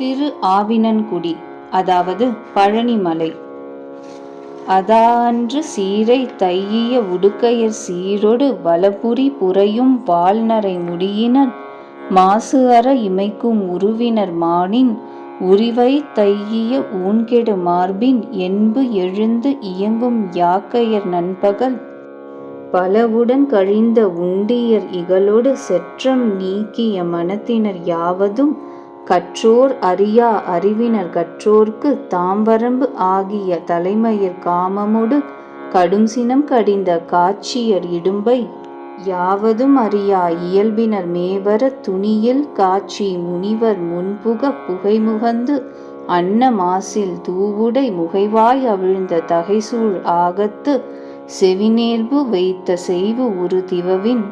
திரு ஆவினன்குடி அதாவது பழனிமலை. அதான்று சீரை தையிய உடுக்கையர் சீரொடு வலபுரி புரையும் வாழ்நரை முடியினர். மாசு அற இமைக்கும் உருவினர் மானின் உரிவை தையிய ஊன்கெடு மார்பின் என்பு எழுந்து இயங்கும் யாக்கையர் நண்பகல். பலவுடன் கழிந்த உண்டியர் இகலோடு செற்றம் நீக்கிய மனத்தினர் யாவதும் கற்றோர் அறியா அறிவினர் கற்றோர்க்கு தாம்பரம்பு ஆகிய தலைமையர் காமமுடு கடும் சினம் கடிந்த காட்சியர் இடும்பை யாவதும் அறியா இயல்பினர் மேவர துணியில் காட்சி முனிவர் முன்புக புகைமுகந்து அன்ன மாசில் தூவுடை முகைவாய் அவிழ்ந்த தகைசூழ் ஆகத்து செவிநேர்பு வைத்த செய்வு உரு திவவின்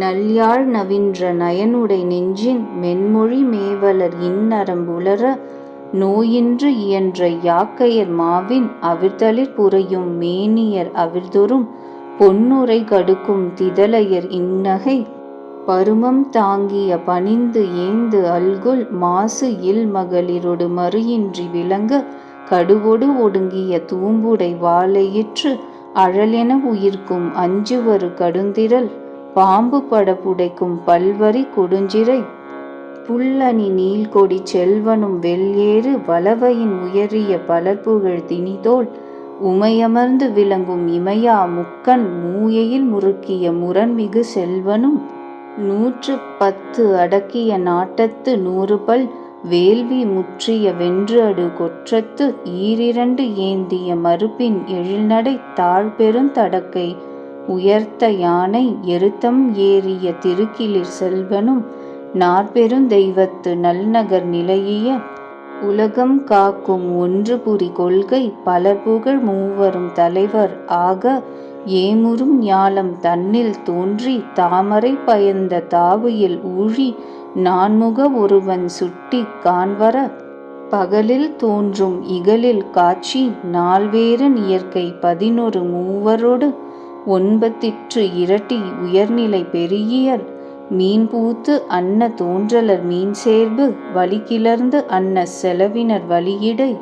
நல்யாழ் நவின்ற நயனுடை நெஞ்சின் மென்மொழி மேவலர் இன்னரம்புலர நோயின்று இயன்ற யாக்கையர் மாவின் அவிர்தலிற் புரையும் மேனியர் அவிர்தொறும் பொன்னுரை கடுக்கும் திதலையர் இன்னகை பருமம் தாங்கிய பணிந்து ஏந்து அல்குல் மாசு இல் மகளிரொடு மறுயின்றி விளங்க கடுவொடு ஒடுங்கிய தூம்புடை வாழையிற்று அழலென உயிர்க்கும் அஞ்சுவரு கடுந்திரல். பாம்பு பட புடைக்கும் பல்வரி கொடுஞ்சிறை. புல்லணி நீள்கொடி செல்வனும் வெள்ளேறு வளவையின் உயரிய பலர்புகழ் தினிதோல் உமையமர்ந்து விளங்கும் இமையா முக்கன் மூயையில் முறுக்கிய முரண்மிகு செல்வனும். நூற்று பத்து அடக்கிய நாட்டத்து நூறுபல் வேள்வி முற்றிய வென்று அடு கொற்றத்து ஈரிரண்டு ஏந்திய மறுப்பின் எழில்நடை தாழ்பெருந்தடக்கை உயர்த்த யானை எருத்தம் ஏறிய திருக்கிளிர் செல்வனும் நாற்பெருந்தெய்வத்து நல்நகர் நிலையிய உலகம் காக்கும் ஒன்று புரி கொள்கை பலர்புகழ் மூவரும் தலைவர் ஆக ஏமுறும் ஞாலம் தன்னில் தோன்றி தாமரை பயந்த தாவுயில் ஊழி நான்முக ஒருவன் சுட்டி காண்வர பகலில் தோன்றும் இகலில் காட்சி நால்வேரன் இயற்கை பதினொரு மூவரோடு ஒன்பத்திற்று இரட்டி உயர்நிலை பெருகியல். மீன்பூத்து அன்ன தோன்றலர் மீன் மீன்சேர்பு வழிகிளர்ந்து அன்ன செலவினர் வழியிடை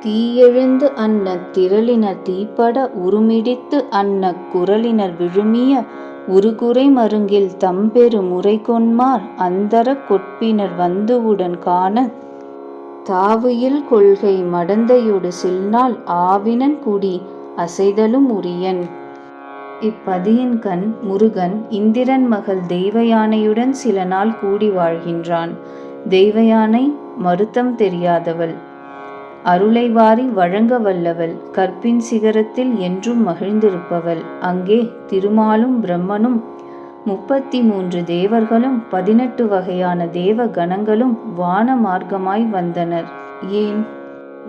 தீயெழுந்து அன்ன திரளினர் தீப்பட உருமிடித்து அன்ன குரலினர் விழுமிய. உருகுறை மருங்கில் தம்பெரு முறைகொன்மார் அந்தர கொட்பினர் வந்துவுடன் காண. தாவுயில் கொள்கை மடந்தையொடு சில்நாள் ஆவினன் குடி அசைதலும் உரியன். இப்பதியின் கண் முருகன் இந்திரன் மகள் தெய்வயானையுடன் சில நாள் கூடி வாழ்கின்றான். தெய்வயானை மருத்தம் தெரியாதவள். அருளை வாரி வழங்க வல்லவள். கற்பின் சிகரத்தில் என்றும் மகிழ்ந்திருப்பவள். அங்கே திருமாலும் பிரம்மனும் முப்பத்தி மூன்று தேவர்களும் பதினெட்டு வகையான தேவ கணங்களும் வான மார்க்கமாய் வந்தனர். ஏன்?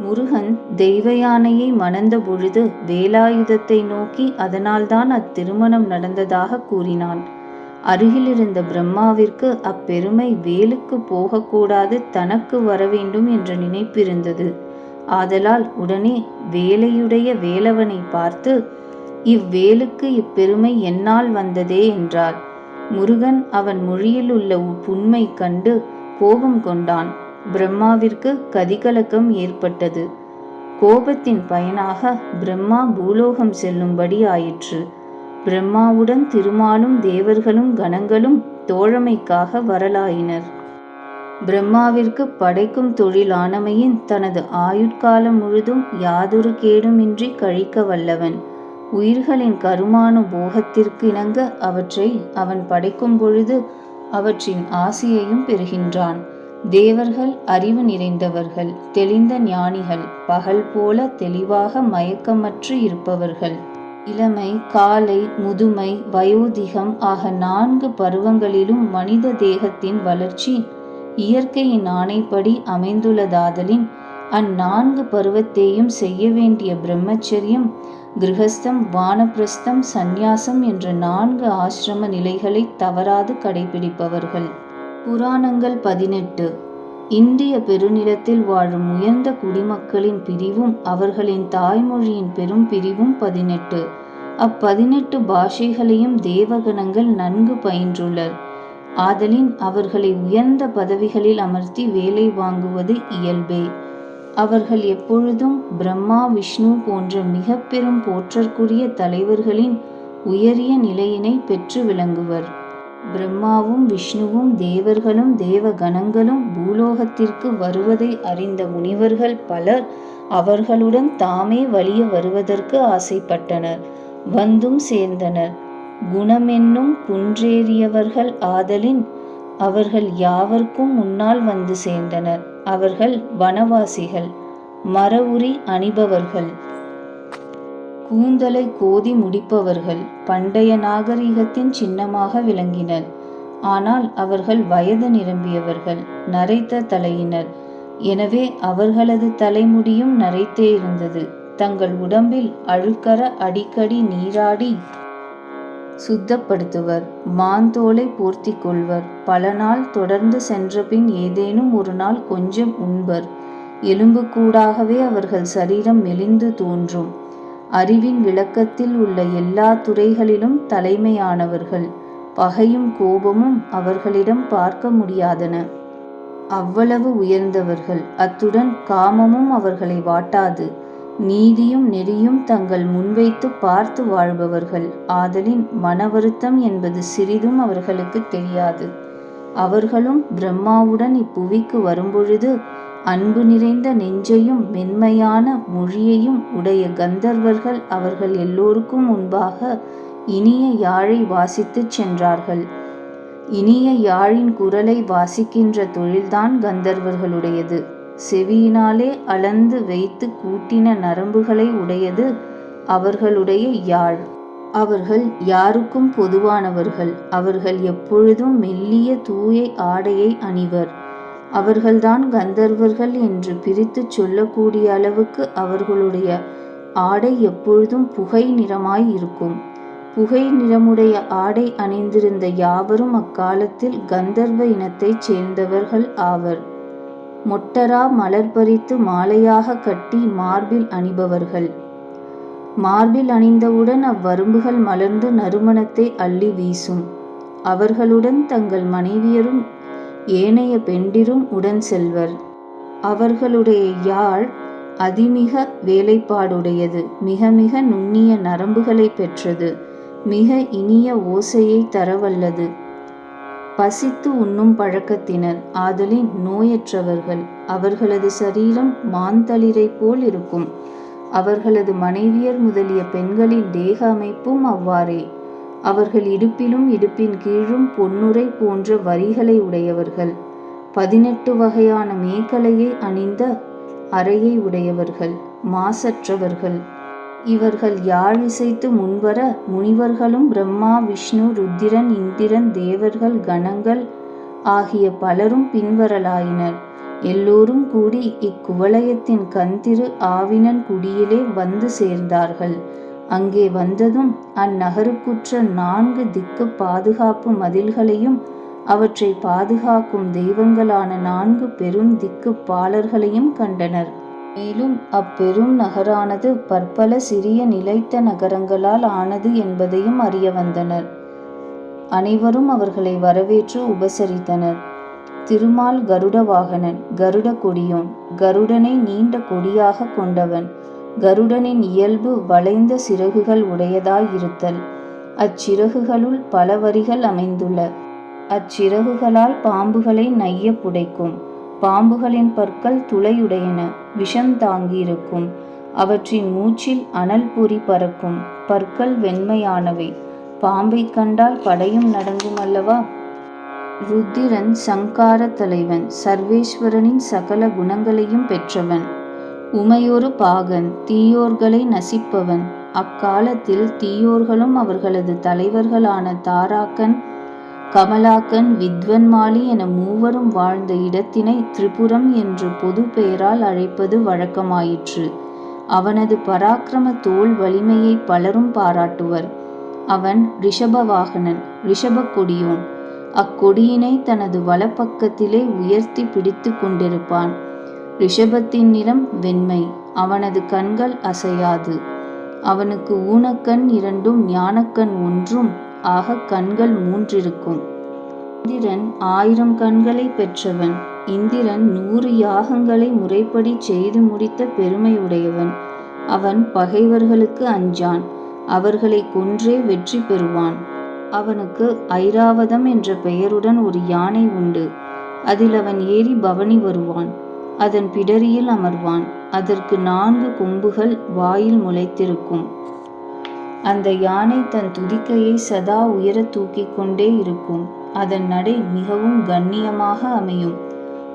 முருகன் தெய்வயானையை மணந்த பொழுது வேலாயுதத்தை நோக்கி அதனால்தான் அத்திருமணம் நடந்ததாக கூறினான். அருகிலிருந்த பிரம்மாவிற்கு அப்பெருமை வேலுக்கு போகக்கூடாது தனக்கு வரவேண்டும் என்ற நினைப்பிருந்தது. ஆதலால் உடனே வேலையுடைய வேலவனை பார்த்து இவ்வேலுக்கு இப்பெருமை என்னால் வந்ததே என்றார். முருகன் அவன் மொழியில் உள்ள புண்மை கண்டு கோபம் கொண்டான். பிரம்மாவிற்கு கதிகலக்கம் ஏற்பட்டது. கோபத்தின் பயனாக பிரம்மா பூலோகம் செல்லும்படி ஆயிற்று. பிரம்மாவுடன் திருமாலும் தேவர்களும் கணங்களும் தோழமைக்காக வரலாயினர். பிரம்மாவிற்கு படைக்கும் தொழில் ஆனமையின் தனது ஆயுட்காலம் முழுதும் யாதொரு கேடுமின்றி கழிக்க வல்லவன். உயிர்களின் கருமானு போகத்திற்கு இணங்க அவற்றை அவன் படைக்கும் பொழுது அவற்றின் ஆசையையும் பெறுகின்றான். தேவர்கள் அறிவு நிறைந்தவர்கள் தெளிந்த ஞானிகள் பகல் போல தெளிவாக மயக்கமற்று இருப்பவர்கள். இளமை காலை முதுமை வயோதிகம் ஆக நான்கு பருவங்களிலும் மனித தேகத்தின் வளர்ச்சி இயற்கையின் ஆணைப்படி அமைந்துள்ளதாதலின் அந்நான்கு பருவத்தையும் செய்ய வேண்டிய பிரம்மச்சரியம் கிரகஸ்தம் வானப்பிரஸ்தம் சந்நியாசம் என்ற நான்கு ஆசிரம நிலைகளை தவறாது கடைபிடிப்பவர்கள். புராணங்கள் பதினெட்டு. இந்திய பெருநிலத்தில் வாழும் உயர்ந்த குடிமக்களின் பிரிவும் அவர்களின் தாய்மொழியின் பெரும் பிரிவும் பதினெட்டு. அப்பதினெட்டு பாஷைகளையும் தேவகணங்கள் நன்கு பயின்றுள்ளர். ஆதலின் அவர்களை உயர்ந்த பதவிகளில் அமர்த்தி வேலை வாங்குவது இயல்பே. அவர்கள் எப்பொழுதும் பிரம்மா விஷ்ணு போன்ற மிக பெரும் போற்றற்குரிய தலைவர்களின் உயரிய நிலையினை பெற்று விளங்குவர். பிரம்மாவும் விஷ்ணுவும் தேவர்களும் தேவகணங்களும் பூலோகத்திற்கு வருவதை அறிந்த முனிவர்கள் பலர் அவர்களுடன் தாமே வலிய வருவதற்கு ஆசைப்பட்டனர். வந்தும் சேர்ந்தனர். குணமென்னும் குன்றேறியவர்கள் ஆதலின் அவர்கள் யாவர்க்கும் முன்னால் வந்து சேர்ந்தனர். அவர்கள் வனவாசிகள் மரவுரி அணிபவர்கள். கூந்தலை கோதி முடிப்பவர்கள் பண்டைய நாகரிகத்தின் சின்னமாக விளங்கினர். ஆனால் அவர்கள் வயது நிரம்பியவர்கள் நரைத்த தலையினர். எனவே அவர்களது தலைமுடியும் நரைத்தே இருந்தது. தங்கள் உடம்பில் அழுக்கர அடிக்கடி நீராடி சுத்தப்படுத்துவர் மாந்தோலை போர்த்தி கொள்வர். பல நாள் தொடர்ந்து சென்றபின் ஏதேனும் ஒரு நாள் கொஞ்சம் உண்பர். எலும்புக்கூடாகவே அவர்கள் சரீரம் மெலிந்து தோன்றும். அறிவின் விளக்கத்தில் உள்ள எல்லா துறைகளிலும் தலைமையானவர்கள். பகையும் கோபமும் அவர்களிடம் பார்க்க முடியாதன. அவ்வளவு உயர்ந்தவர்கள். அத்துடன் காமமும் அவர்களை வாட்டாது. நீதியும் நெறியும் தங்கள் முன்வைத்து பார்த்து வாழ்பவர்கள். ஆதலின் மன வருத்தம் என்பது சிறிதும் அவர்களுக்கு தெரியாது. அவர்களும் பிரம்மாவுடன் இப்புவிக்கு வரும்பொழுது அன்பு நிறைந்த நெஞ்சையும் மென்மையான மொழியையும் உடைய கந்தர்வர்கள் அவர்கள் எல்லோருக்கும் முன்பாக இனிய யாழை வாசித்துச் சென்றார்கள். இனிய யாழின் குரலை வாசிக்கின்ற தொழில்தான் கந்தர்வர்களுடையது. செவியினாலே அளந்து வைத்து கூட்டின நரம்புகளை உடையது அவர்களுடைய யாழ். அவர்கள் யாருக்கும் பொதுவானவர்கள். அவர்கள் எப்பொழுதும் மெல்லிய தூய ஆடையை அணிவர். அவர்கள்தான் கந்தர்வர்கள் என்று பிரித்துச் சொல்லக்கூடிய அளவுக்கு அவர்களுடைய ஆடை எப்பொழுதும் புகை நிறமாய் இருக்கும். புகை நிறமுடைய ஆடை அணிந்திருந்த யாவரும் அக்காலத்தில் கந்தர்வ இனத்தைச் சேர்ந்தவர்கள் ஆவர். மொட்டரா மலர் பறித்து மாலையாக கட்டி மார்பில் அணிபவர்கள். மார்பில் அணிந்தவுடன் அவ்வரும்புகள் மலர்ந்து நறுமணத்தை அள்ளி வீசும். அவர்களுடன் தங்கள் மனைவியரும் ஏனைய பெண்டிரும் உடன் செல்வர் அவர்களுடைய யாழ் அதிமிக வேலைப்பாடுடையது. மிக மிக நுண்ணிய நரம்புகளை பெற்றது. மிக இனிய ஓசையை தரவல்லது. பசித்து உண்ணும் பழக்கத்தினர். ஆதலின் நோயற்றவர்கள். அவர்களது சரீரம் மாந்தளிரை போல் இருக்கும் அவர்களது மனைவியர் முதலிய பெண்களின் தேக அமைப்பும் அவ்வாறே. அவர்கள் இடுப்பிலும் இடுப்பின் கீழும் பொன்னுரை போன்ற வரிகளை உடையவர்கள். பதினெட்டு வகையான மேகலையை அணிந்த அறையை உடையவர்கள் மாசற்றவர்கள். இவர்கள் யாழ் இசைத்து முன்வர முனிவர்களும் பிரம்மா விஷ்ணு ருத்திரன் இந்திரன் தேவர்கள் கணங்கள் ஆகிய பலரும் பின்வரலாயினர். எல்லோரும் கூடி இக்குவலயத்தின் கந்திரு ஆவினன் குடியிலே வந்து சேர்ந்தார்கள். அங்கே வந்ததும் அந்நகருக்குற்ற நான்கு திக்கு பாதுகாப்பு மதில்களையும் அவற்றை பாதுகாக்கும் தெய்வங்களான நான்கு பெரும் திக்கு பாலர்களையும் கண்டனர். மேலும் அப்பெரும் நகரானது பற்பல சிறிய நிலைத்த நகரங்களால் ஆனது என்பதையும் அறிய வந்தனர். அனைவரும் அவர்களை வரவேற்று உபசரித்தனர். திருமால் கருட வாகனன் கருட கொடியோன் கருடனை நீண்ட கொடியாக கொண்டவன். கருடனின் இயல்பு வளைந்த சிறகுகள் உடையதாய் இருத்தல் அச்சிறகுகளுள் பல வரிகள் அமைந்துள்ள. அச்சிறகுகளால் பாம்புகளை நைய புடைக்கும். பாம்புகளின் பற்கள் துளையுடையன விஷம் தாங்கியிருக்கும். அவற்றின் மூச்சில் அனல் பொறி பறக்கும். பற்கள் வெண்மையானவை. பாம்பை கண்டால் படையும் நடங்கும் அல்லவா? ருத்திரன் சங்கார தலைவன். சர்வேஸ்வரனின் சகல குணங்களையும் பெற்றவன். உமையொரு பாகன் தீயோர்களை நசிப்பவன். அக்காலத்தில் தீயோர்களும் அவர்களது தலைவர்களான தாராக்கன் கமலாக்கன் வித்வன்மாலி என மூவரும் வாழ்ந்த இடத்தினை திரிபுரம் என்று பொது பெயரால் அழைப்பது வழக்கமாயிற்று. அவனது பராக்கிரம தோல் வலிமையை பலரும் பாராட்டுவர். அவன் ரிஷபவாகனன் ரிஷப கொடியோன் அக்கொடியினை தனது வலப்பக்கத்திலே உயர்த்தி பிடித்து கொண்டிருப்பான். ரிஷபத்தின் நிறம் வெண்மை. அவனது கண்கள் அசையாது. அவனுக்கு ஊனக்கண் இரண்டும் ஞானக்கண் ஒன்றும் ஆக கண்கள் மூன்றிருக்கும். இந்திரன் ஆயிரம் கண்களை பெற்றவன். இந்திரன் நூறு யாகங்களை முறைப்படி செய்து முடித்த பெருமையுடையவன். அவன் பகைவர்களுக்கு அஞ்சான். அவர்களை கொன்றே வெற்றி பெறுவான். அவனுக்கு ஐராவதம் என்ற பெயருடன் ஒரு யானை உண்டு. அதில் அவன் ஏறி பவனி வருவான். அதன் பிடரியில் அமர்வான். அதற்கு நான்கு கொம்புகள் வாயில் முளைத்திருக்கும். அந்த யானை தன் துதிக்கையை சதா உயர தூக்கிக் கொண்டே இருக்கும். அதன் நடை மிகவும் கண்ணியமாக அமையும்.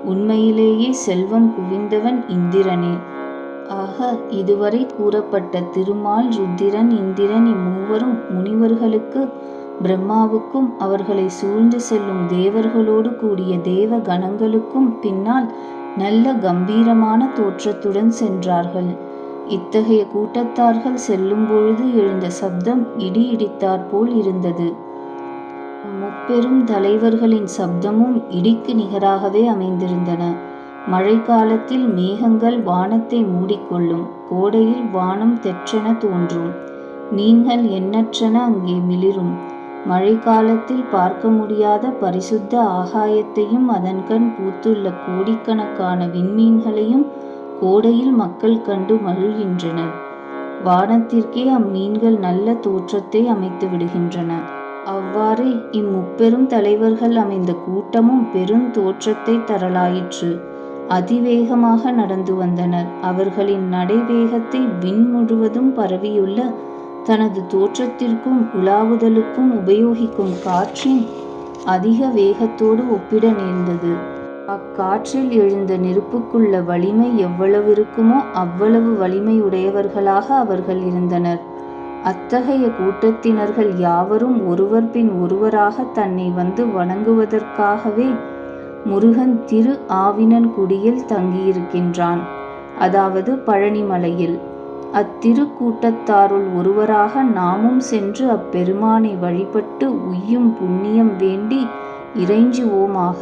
உண்மையிலேயே செல்வம் குவிந்தவன் இந்திரனே. ஆக இதுவரை கூறப்பட்ட திருமால் ருத்திரன் இந்திரன் இம்மூவரும் முனிவர்களுக்கு பிரம்மாவுக்கும் அவர்களை சூழ்ந்து செல்லும் தேவர்களோடு கூடிய தேவ கணங்களுக்கும் பின்னால் நல்ல கம்பீரமான தோற்றத்துடன் சென்றார்கள். இத்தகைய கூட்டத்தார்கள் செல்லும் பொழுது எழுந்த சப்தம் இடி இடித்தாற்போல் இருந்தது. முப்பெரும் தலைவர்களின் சப்தமும் இடிக்கு நிகராகவே அமைந்திருந்தன. மழைக்காலத்தில் மேகங்கள் வானத்தை மூடிக்கொள்ளும் கோடையில் வானம் தெற்றென தோன்றும். நீங்கள் எண்ணற்றன அங்கே மிளிரும். மழைக்காலத்தில் பார்க்க முடியாத பரிசுத்த ஆகாயத்தையும் அதன்கண் பூத்துள்ள கோடிக்கணக்கான விண்மீன்களையும் கோடையில் மக்கள் கண்டு மகிழ்கின்றனர். வானத்திற்கே அம்மீன்கள் நல்ல தோற்றத்தை அமைத்து விடுகின்றன. அவ்வாறு இம்முப்பெரும் தலைவர்கள் அமைந்த கூட்டமும் பெரும் தோற்றத்தை தரலாயிற்று. அதிவேகமாக நடந்து வந்தனர். அவர்களின் நடைவேகத்தை விண் முழுவதும் பரவியுள்ள தனது தோற்றத்திற்கும் உலாவுதலுக்கும் உபயோகிக்கும் காற்றின் அதிக வேகத்தோடு ஒப்பிட நேர்ந்தது. அக்காற்றில் எழுந்த நெருப்புக்குள்ள வலிமை எவ்வளவு இருக்குமோ அவ்வளவு வலிமையுடையவர்களாக அவர்கள் இருந்தனர். அத்தகைய கூட்டத்தினர்கள் யாவரும் ஒருவர் பின் ஒருவராக தன்னை வந்து வணங்குவதற்காகவே முருகன் திரு ஆவினன்குடியில் தங்கியிருக்கின்றான். அதாவது பழனிமலையில். அத்திருக்கூட்டத்தாருள் ஒருவராக நாமும் சென்று அப்பெருமானை வழிபட்டு உய்யும் புண்ணியம் வேண்டி இறைஞ்சுவோமாக.